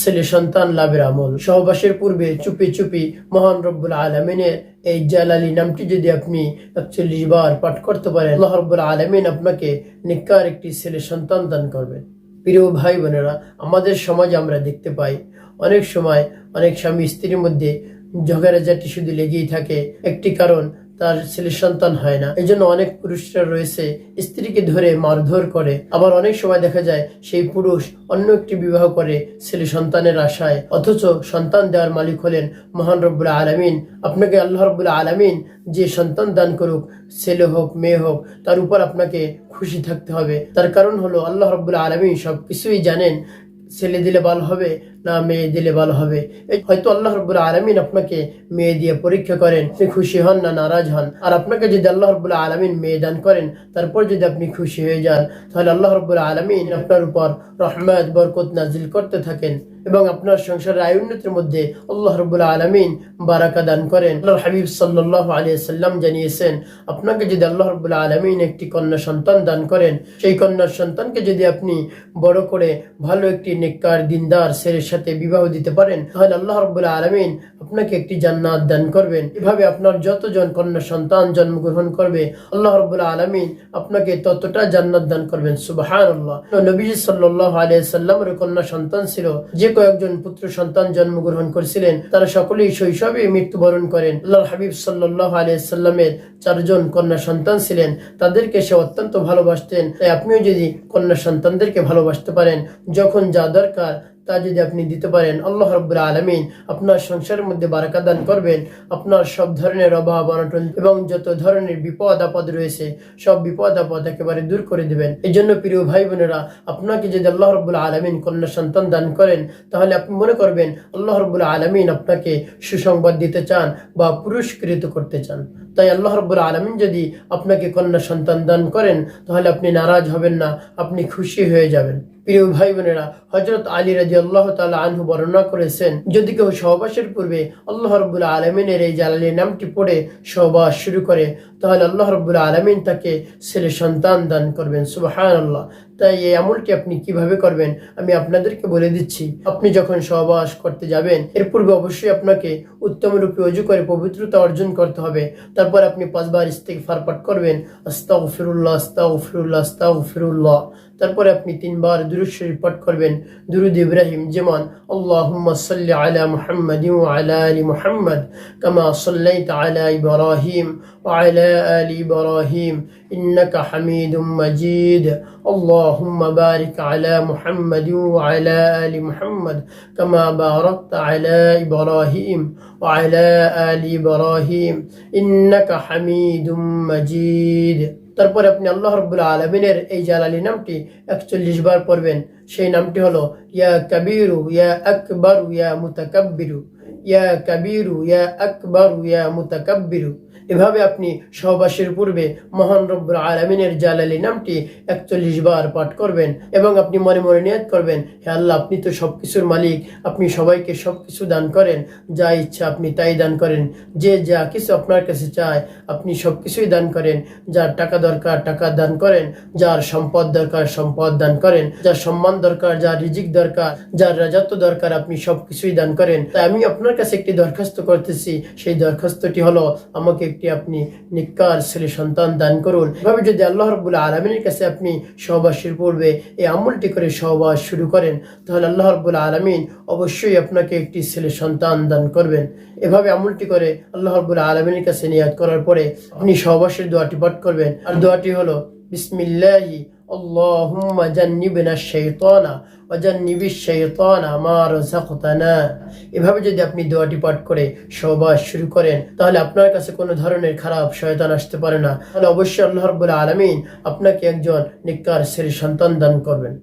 ছেলে সন্তান লাভের আমল। সহবাসের পূর্বে চুপি চুপি মহান রব্বুল আলমিনের এই জালালি নামটি যদি আপনি একচল্লিশ বার পাঠ করতে পারেন, আল্লাহ রব্বুল আলমিন আপনাকে নিকার একটি ছেলে সন্তান দান করবেন প্রিয় ভাই বোনেরা, আমাদের সমাজে আমরা দেখতে পাই, অনেক সময় অনেক স্বামী স্ত্রীর মধ্যে ঝগড়াঝাটি শুধু লেগেই থাকে। একটি কারণ তার ছেলে সন্তান হয় না। এই জন্য অনেক পুরুষরা রয়েছে, স্ত্রীকে ধরে মারধর করে। আবার অনেক সময় দেখা যায়, সেই পুরুষ অন্য একটি বিবাহ করে ছেলে সন্তানের আশায়। অথচ সন্তান দেওয়ার মালিক হলেন মহান রব্বুল আলমিন। আপনাকে আল্লাহ রব্বুল আলমিন যে সন্তান দান করুক, ছেলে হোক, মেয়ে হোক, তার উপর আপনাকে খুশি থাকতে হবে। তার কারণ হলো আল্লাহ রব্বুল আলমিন সব কিছুই জানেন। ছেলে দিলে ভালো হবে না, মেয়ে দিলে ভালো হবে। হয়তো আল্লাহ রব্বুল আলমিন আপনাকে মেয়ে দিয়ে পরীক্ষা করেন, আপনি খুশি হন না নারাজ হন? আর আপনাকে যদি আল্লাহ রব্বুল আলমিন মেয়ে দান করেন, তারপর যদি আপনি খুশি হয়ে যান, তাহলে আল্লাহ রব্বুল আলমিন আপনার উপর রহমত, বরকত নাজিল করতে থাকেন এবং আপনার সংসারের আয় উন্নতির মধ্যে আল্লাহ রব্বুল আলমিন বারাকা দান করেন। আল্লাহর হাবিব সাল্লাহ আলিয়া সাল্লাম জানিয়েছেন, আপনাকে যদি আল্লাহ রব্বুল আলমিন একটি কন্যা সন্তান দান করেন, সেই কন্যার সন্তানকে যদি আপনি বড় করে ভালো একটি নেককার, দিনদার ছেলের সাথে বিবাহ দিতে পারেন, তাহলে আল্লাহ রব্বুল আলমিন আপনাকে একটি জান্নাত দান করবেন। এভাবে আপনার যতজন কন্যা সন্তান জন্মগ্রহণ করবে, আল্লাহ রব্বুল আলমিন আপনাকে ততটা জান্নাত দান করবেন। সুবাহান আল্লাহ নবীজি সাল্লাহ আলিয়া কন্যা সন্তান ছিল, যে কয়েকজন পুত্র সন্তান জন্মগ্রহণ করেছিলেন, তারা সকলেই শৈশবে মৃত্যুবরণ করেন। আল্লাহ হাবিব সাল্লাহ আলিয়া সাল্লামের চারজন কন্যা সন্তান ছিলেন, তাদেরকে সে অত্যন্ত ভালোবাসতেন। তাই আপনিও যদি কন্যা সন্তানদেরকে ভালোবাসতে পারেন, যখন যা দরকার তা যদি আপনি দিতে পারেন, আল্লাহ রব্বুল আলমিন আপনার সংসারের মধ্যে বারাকা দান করবেন। আপনার সব ধরনের অভাব, অনটন এবং যত ধরনের বিপদ, আপদ রয়েছে, সব বিপদ, আপদ একেবারে দূর করে দিবেন। এই জন্য প্রিয় ভাই বোনেরা, আপনাকে যদি আল্লাহ রব্বুল আলমিন কন্যা সন্তান দান করেন, তাহলে আপনি মনে করবেন, আল্লাহ রব্বুল আলমিন আপনাকে সুসংবাদ দিতে চান বা পুরস্কৃত করতে চান। তাই আল্লাহ রব্বুল আলমিন যদি আপনাকে কন্যা সন্তান দান করেন, তাহলে আপনি নারাজ হবেন না, আপনি খুশি হয়ে যাবেন। প্রিয় ভাই বোনেরা হজরত আলী রাজি আল্লাহ তালা আনহু বর্ণনা করেছেন, যদি কেউ সহবাসের পূর্বে আল্লাহ রব্বুল আলমিনের এই জালালি নামটি পড়ে সহবাস শুরু করে, তাহলে আল্লাহ রব্বুল আলমিন তাকে ছেলে সন্তান দান করবেন। সুবাহান আল্লাহ তাই এই আমলটি আপনি কীভাবে করবেন, আমি আপনাদেরকে বলে দিচ্ছি। আপনি যখন সহবাস করতে যাবেন, এর পূর্বে অবশ্যই আপনাকে উত্তম রূপে অজু করে পবিত্রতা অর্জন করতে হবে। তারপর আপনি পাঁচবার ইস্তেক ফারপাট করবেন আস্তা ফিরুল্লাহ আস্তা ফিরুল্লাহ আস্তা ফিরুল্লাহ তারপরে আপনি তিনবার দুরুদ শরীফ পাঠ করবেন। দুরুদ ইব্রাহিম যেমন, আল্লাহুম্মা সাল্লি আলা মুহাম্মাদ ওয়া আলা আলি মুহাম্মাদ কামা সাল্লাইতা আলা ইব্রাহিম ওয়া আলা আলি ইব্রাহিম ইন্নাকা হামিদুম মাজিদ। আল্লাহুম্মা বারিক আলা মুহাম্মাদ ওয়া আলা আলি মুহাম্মাদ কামা বারাকতা আলা ইব্রাহিম ওয়া আলা আলি ইব্রাহিম ইন্নাকা হামিদুম মাজিদ। তারপরে আপনি আল্লাহ রব্বুল আলমিনের এই জালালি নামটি একচল্লিশ বার পড়বেন। সেই নামটি হলো, ইয়া কবিরু, ইয়া আকবরু, ইয়া মুতাকাব্বিরু। ইয়া কবিরু, ইয়া আকবরু, ইয়া মুতাকাব্বিরু। এভাবে আপনি সহবাসের পূর্বে মহান রব্বুল আলমিনের জালালি নামটি একচল্লিশ বার পাঠ করবেন এবং আপনি মনে মনে নিয়ত করবেন, হে আল্লাহ, আপনি তো সব কিছুর মালিক, আপনি সবাইকে সব কিছু দান করেন, যা ইচ্ছা আপনি তাই দান করেন, যে যা কিছু আপনার কাছে চায়, আপনি সব কিছুই দান করেন, যার টাকা দরকার, টাকা দান করেন, যার সম্পদ দরকার, সম্পদ দান করেন, যার সম্মান দরকার, যার রিজিক দরকার, যার রাজত্ব দরকার, আপনি সব কিছুই দান করেন। তাই আমি আপনার কাছে একটি দরখাস্ত করতেছি, সেই দরখাস্তটি হলো, আমাকে একটি আপনি নিকার ছেলে সন্তান দান করুন। এভাবে যদি আল্লাহ রব্বুল আলমিনের কাছে আপনি সহবাসের পূর্বে এই আমলটি করে সহবাস শুরু করেন, তাহলে আল্লাহ রব্বুল আলমিন অবশ্যই আপনাকে একটি ছেলে সন্তান দান করবেন। এভাবে আমলটি করে আল্লাহ রব্বুল আলমিনের কাছে নিয়াদ করার পরে আপনি সহবাসের দোয়াটি পাঠ করবেন। আর দোয়াটি হলো, বিসমিল্লাহি اللهم جنبنا الشيطان وجنب الشيطان ما رزقتنا এভাবে যদি আপনি দোয়াটি পাঠ করে সহবাস শুরু করেন তাহলে আপনার কাছে কোনো ধরনের খারাপ শয়তান আসতে পারে না তাহলে অবশ্যই আল্লাহ রাব্বুল আলামিন আপনাকে একজন নিকার ছেলে সন্তান দান করবেন